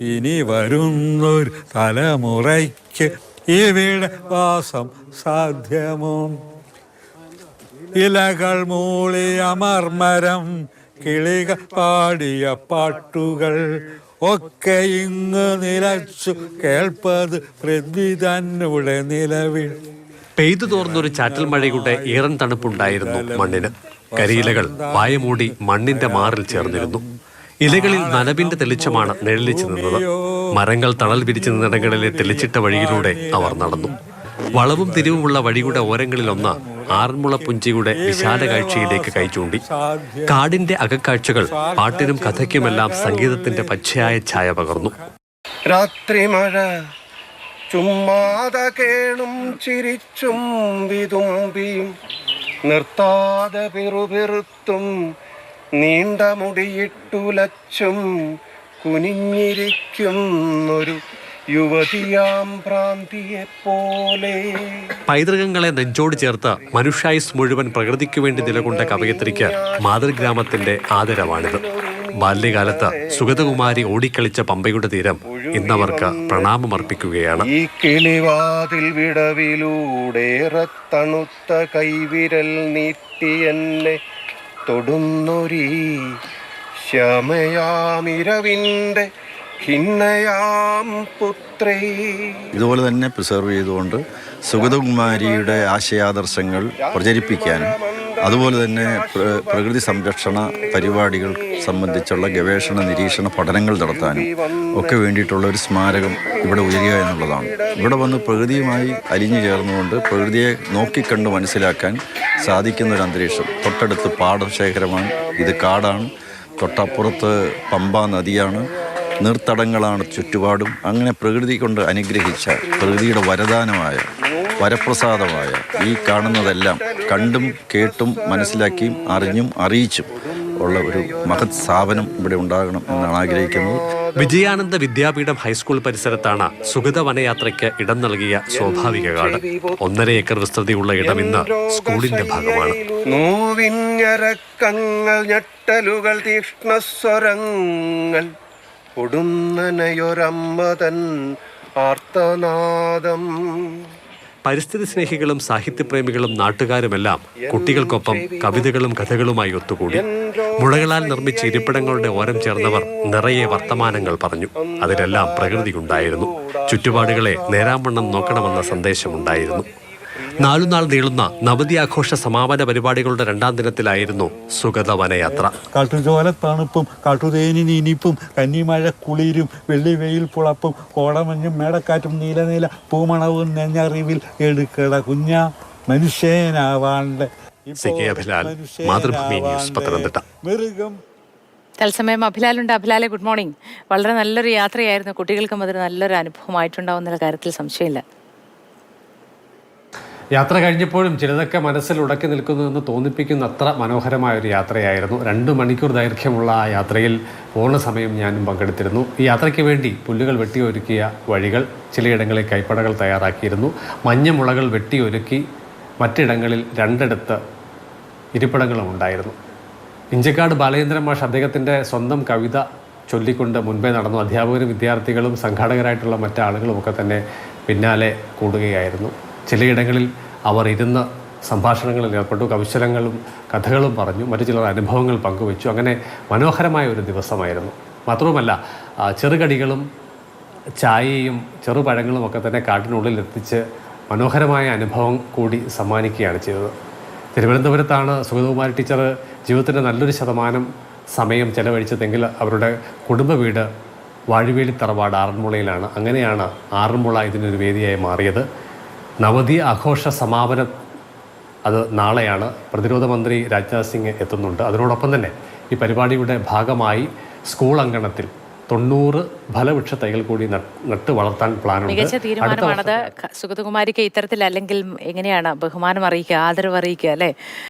ഇനി വരുന്നൊരു തലമുറയ്ക്ക് ഇവിടെ വാസം സാധ്യമോ? ഇലകൾ മൂളിയ മർമരം കിളിക പാടിയ പാട്ടുകൾ ഒക്കെ ഇങ്ങ് നിലച്ചു കേൾപ്പത് പൃഥ്വി തന്നെ നിലവിൽ. പെയ്തു തോർന്നൊരു ചാറ്റൽ മഴയുടെ ഈറൻ തണുപ്പുണ്ടായിരുന്നു മണ്ണിന്. കരിയിലകൾ വായമൂടി മണ്ണിന്റെ മാറിൽ ചേർന്നിരുന്നു. ഇലകളിൽ നനവിന്റെ തെളിച്ചമാണ് നിഴലിച്ചു നിന്നത്. മരങ്ങൾ തണൽ പിരിച്ചു നിന്നിടങ്ങളിലെ തെളിച്ചിട്ട വഴിയിലൂടെ അവർ നടന്നു. വളവും തിരിവുമുള്ള വഴിയുടെ ഓരങ്ങളിലൊന്ന് ആറന്മുള പുഞ്ചിയുടെ വിശാല കാഴ്ചയിലേക്ക് കൈചൂണ്ടി കാടിന്റെ അകക്കാഴ്ചകൾ പാട്ടിനും കഥയ്ക്കുമെല്ലാം സംഗീതത്തിന്റെ പച്ചയായ ഛായ പകർന്നു. രാത്രി മഴ ചുമ്മാതെ കേണും ചിരിച്ചും നിർത്താതെ നീണ്ട മുടിയിട്ടുലച്ചും കുനിഞ്ഞിരിക്കുന്നൊരു യുവതിയാം ഭ്രാന്തിയെ പോലെ പൈതൃകങ്ങളെ നെഞ്ചോട് ചേർത്ത മനുഷ്യായുസ് മുഴുവൻ പ്രകൃതിക്ക് വേണ്ടി നിലകൊണ്ട കവയത്രിക്ക് മാതൃഗ്രാമത്തിന്റെ ആദരവാണിത്. ബാല്യകാലത്ത് സുഗതകുമാരി ഓടിക്കളിച്ച പമ്പയുടെ തീരം ഇന്നവർക്ക് പ്രണാമമർപ്പിക്കുകയാണ്. ഈ കിളിവാതിൽ വിടവിലൂടേറെ തണുത്ത കൈവിരൽ നീട്ടി എന്നെ തൊടുന്നൊരീ ശ്യാമയാമിരവിന്റെ ഇതുപോലെ തന്നെ പ്രിസർവ് ചെയ്തുകൊണ്ട് സുഗതകുമാരിയുടെ ആശയാദർശങ്ങൾ പ്രചരിപ്പിക്കാനും അതുപോലെ തന്നെ പ്ര- പ്രകൃതി സംരക്ഷണ പരിപാടികൾ സംബന്ധിച്ചുള്ള ഗവേഷണ നിരീക്ഷണ പഠനങ്ങൾ നടത്താനും ഒക്കെ വേണ്ടിയിട്ടുള്ള ഒരു സ്മാരകം ഇവിടെ ഉയരുക എന്നുള്ളതാണ്. ഇവിടെ വന്ന് പ്രകൃതിയുമായി അലിഞ്ഞു ചേർന്നുകൊണ്ട് പ്രകൃതിയെ നോക്കിക്കണ്ട് മനസ്സിലാക്കാൻ സാധിക്കുന്ന ഒരു അന്തരീക്ഷം. തൊട്ടടുത്ത് പാടശേഖരമാണ്. ഇത് കാടാണ്. തൊട്ടപ്പുറത്ത് പമ്പ നദിയാണ്. നീർത്തടങ്ങളാണ് ചുറ്റുപാടും. അങ്ങനെ പ്രകൃതി കൊണ്ട് അനുഗ്രഹിച്ച പ്രകൃതിയുടെ വരദാനമായ വരപ്രസാദമായ ഈ കാണുന്നതെല്ലാം കണ്ടും കേട്ടും മനസ്സിലാക്കിയും അറിഞ്ഞും അറിയിച്ചും ഉള്ള ഒരു മഹത് സ്ഥാപനം ഇവിടെ ഉണ്ടാകണം എന്നാണ് ആഗ്രഹിക്കുന്നത്. വിജയാനന്ദ വിദ്യാപീഠം ഹൈസ്കൂൾ പരിസരത്താണ് സുഗത വനയാത്രയ്ക്ക് ഇടം നൽകിയ സ്വാഭാവിക കാട്. ഒന്നര ഏക്കർ വിസ്തൃതിയുള്ള ഇടം ഇന്ന് സ്കൂളിന്റെ ഭാഗമാണ്. നോവിഞ്ഞരക്കങ്ങൾ ഞെട്ടലുകൾ തീക്ഷ്ണസ്വരങ്ങൾ ഒടുന്നനയൊരമ്മതൻ ആർത്തനാദം. പരിസ്ഥിതി സ്നേഹികളും സാഹിത്യപ്രേമികളും നാട്ടുകാരുമെല്ലാം കുട്ടികൾക്കൊപ്പം കവിതകളും കഥകളുമായി ഒത്തുകൂടി. മുളകളാൽ നിർമ്മിച്ച ഇരിപ്പിടങ്ങളുടെ ഓരം ചേർന്നവർ നിറയെ വർത്തമാനങ്ങൾ പറഞ്ഞു. അതിലെല്ലാം പ്രകൃതിയുണ്ടായിരുന്നു. ചുറ്റുപാടുകളെ നേരാമണ്ണം നോക്കണമെന്ന സന്ദേശമുണ്ടായിരുന്നു. നാലുനാൾ നീളുന്ന നവതി ആഘോഷ സമാപന പരിപാടികളുടെ രണ്ടാം ദിനത്തിലായിരുന്നു സുഗത വനയാത്ര. കാട്ടുചോല തണുപ്പും കാട്ടുതേനി ഇനിപ്പും കന്നിമഴ കുളിരും വെള്ളി വെയിൽ പുളപ്പും കോടമഞ്ഞും മേടക്കാറ്റും നീല നീല പൂമണവും നെഞ്ഞറിവിൽ എടുക്കട കുഞ്ഞ മനുഷ്യനാവാണ്ട്. മാതൃഭൂമി ന്യൂസ്, പത്തനംതിട്ട. മൃഗം. തത്സമയം അഭിലാലുണ്ട്. അഭിലാലെ ഗുഡ് മോർണിംഗ്. വളരെ നല്ലൊരു യാത്രയായിരുന്നു. കുട്ടികൾക്കും അതൊരു നല്ലൊരു അനുഭവമായിട്ടുണ്ടാവുന്ന കാര്യത്തിൽ സംശയമില്ല. യാത്ര കഴിഞ്ഞപ്പോഴും ചിലതൊക്കെ മനസ്സിൽ ഉടക്കി നിൽക്കുന്നു എന്ന് തോന്നിപ്പിക്കുന്ന അത്ര മനോഹരമായ ഒരു യാത്രയായിരുന്നു. രണ്ട് മണിക്കൂർ ദൈർഘ്യമുള്ള ആ യാത്രയിൽ പൂർണ സമയം ഞാനും പങ്കെടുത്തിരുന്നു. ഈ യാത്രയ്ക്ക് വേണ്ടി പുല്ലുകൾ വെട്ടിയൊരുക്കിയ വഴികൾ ചിലയിടങ്ങളിൽ കൈപ്പടകൾ തയ്യാറാക്കിയിരുന്നു. മഞ്ഞമുളകൾ വെട്ടിയൊരുക്കി മറ്റിടങ്ങളിൽ രണ്ടിടത്ത് ഇരിപ്പിടങ്ങളും ഉണ്ടായിരുന്നു. ഇഞ്ചക്കാട് ബാലചന്ദ്രൻ മാഷ് അദ്ദേഹത്തിന്റെ സ്വന്തം കവിത ചൊല്ലിക്കൊണ്ട് മുൻപേ നടന്നു. അധ്യാപകരും വിദ്യാർത്ഥികളും സംഘാടകരായിട്ടുള്ള മറ്റാളുകളും ഒക്കെ തന്നെ പിന്നാലെ കൂടുകയായിരുന്നു. ചിലയിടങ്ങളിൽ അവർ ഇരുന്ന സംഭാഷണങ്ങളിൽ ഏർപ്പെട്ടു കവിശലങ്ങളും കഥകളും പറഞ്ഞു മറ്റു ചിലർ അനുഭവങ്ങൾ പങ്കുവച്ചു. അങ്ങനെ മനോഹരമായ ഒരു ദിവസമായിരുന്നു. മാത്രവുമല്ല ചെറുകടികളും ചായയും ചെറുപഴങ്ങളും ഒക്കെ തന്നെ കാട്ടിനുള്ളിൽ എത്തിച്ച് മനോഹരമായ അനുഭവം കൂടി സമ്മാനിക്കുകയാണ് ചെയ്തത്. തിരുവനന്തപുരത്താണ് സുഗതകുമാരി ടീച്ചർ ജീവിതത്തിന്റെ നല്ലൊരു ശതമാനം സമയം ചെലവഴിച്ചതെങ്കിൽ അവരുടെ കുടുംബ വീട് വാഴുവേലി തറവാട് ആറന്മുളയിലാണ്. അങ്ങനെയാണ് ആറന്മുള ഇതിനൊരു വേദിയായി മാറിയത്. നവതി ആഘോഷ സമാപനം അത് നാളെയാണ്. പ്രതിരോധ മന്ത്രി രാജ്നാഥ് സിംഗ് എത്തുന്നുണ്ട്. അതിനോടൊപ്പം തന്നെ ഈ പരിപാടിയുടെ ഭാഗമായി സ്കൂൾ അങ്കണത്തിൽ തൊണ്ണൂറ് ഫലവൃക്ഷ തൈകൾ കൂടി നട്ട് വളർത്താൻ പ്ലാനുണ്ട്. മികച്ച തീരുമാനമാണത്. സുഗതകുമാരിക്ക് ഇത്തരത്തിൽ അല്ലെങ്കിൽ എങ്ങനെയാണ് ബഹുമാനം അറിയിക്കുക ആദരവ് അറിയിക്കുക അല്ലേ?